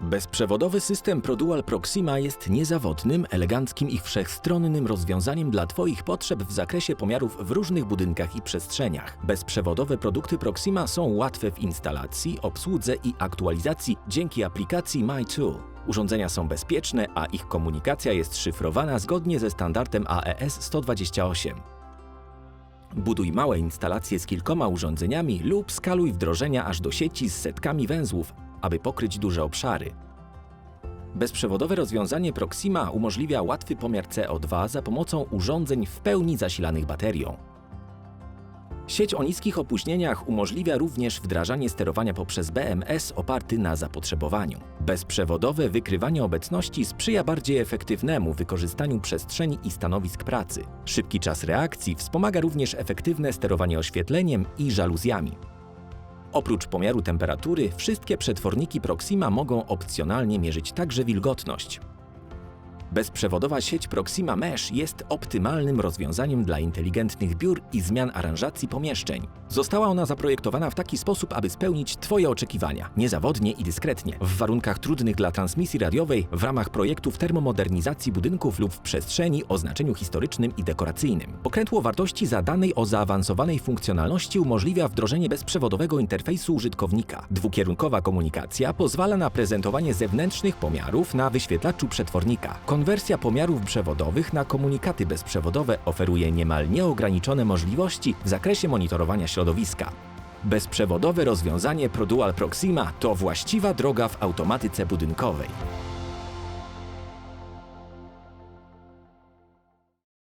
Bezprzewodowy system ProDual Proxima jest niezawodnym, eleganckim i wszechstronnym rozwiązaniem dla Twoich potrzeb w zakresie pomiarów w różnych budynkach i przestrzeniach. Bezprzewodowe produkty Proxima są łatwe w instalacji, obsłudze i aktualizacji dzięki aplikacji MyTool. Urządzenia są bezpieczne, a ich komunikacja jest szyfrowana zgodnie ze standardem AES 128. Buduj małe instalacje z kilkoma urządzeniami lub skaluj wdrożenia aż do sieci z setkami węzłów, aby pokryć duże obszary. Bezprzewodowe rozwiązanie Proxima umożliwia łatwy pomiar CO2 za pomocą urządzeń w pełni zasilanych baterią. Sieć o niskich opóźnieniach umożliwia również wdrażanie sterowania poprzez BMS oparty na zapotrzebowaniu. Bezprzewodowe wykrywanie obecności sprzyja bardziej efektywnemu wykorzystaniu przestrzeni i stanowisk pracy. Szybki czas reakcji wspomaga również efektywne sterowanie oświetleniem i żaluzjami. Oprócz pomiaru temperatury, wszystkie przetworniki Proxima mogą opcjonalnie mierzyć także wilgotność. Bezprzewodowa sieć Proxima Mesh jest optymalnym rozwiązaniem dla inteligentnych biur i zmian aranżacji pomieszczeń. Została ona zaprojektowana w taki sposób, aby spełnić Twoje oczekiwania, niezawodnie i dyskretnie, w warunkach trudnych dla transmisji radiowej, w ramach projektów termomodernizacji budynków lub w przestrzeni o znaczeniu historycznym i dekoracyjnym. Pokrętło wartości zadanej o zaawansowanej funkcjonalności umożliwia wdrożenie bezprzewodowego interfejsu użytkownika. Dwukierunkowa komunikacja pozwala na prezentowanie zewnętrznych pomiarów na wyświetlaczu przetwornika. Konwersja pomiarów przewodowych na komunikaty bezprzewodowe oferuje niemal nieograniczone możliwości w zakresie monitorowania środowiska. Bezprzewodowe rozwiązanie ProDual Proxima to właściwa droga w automatyce budynkowej.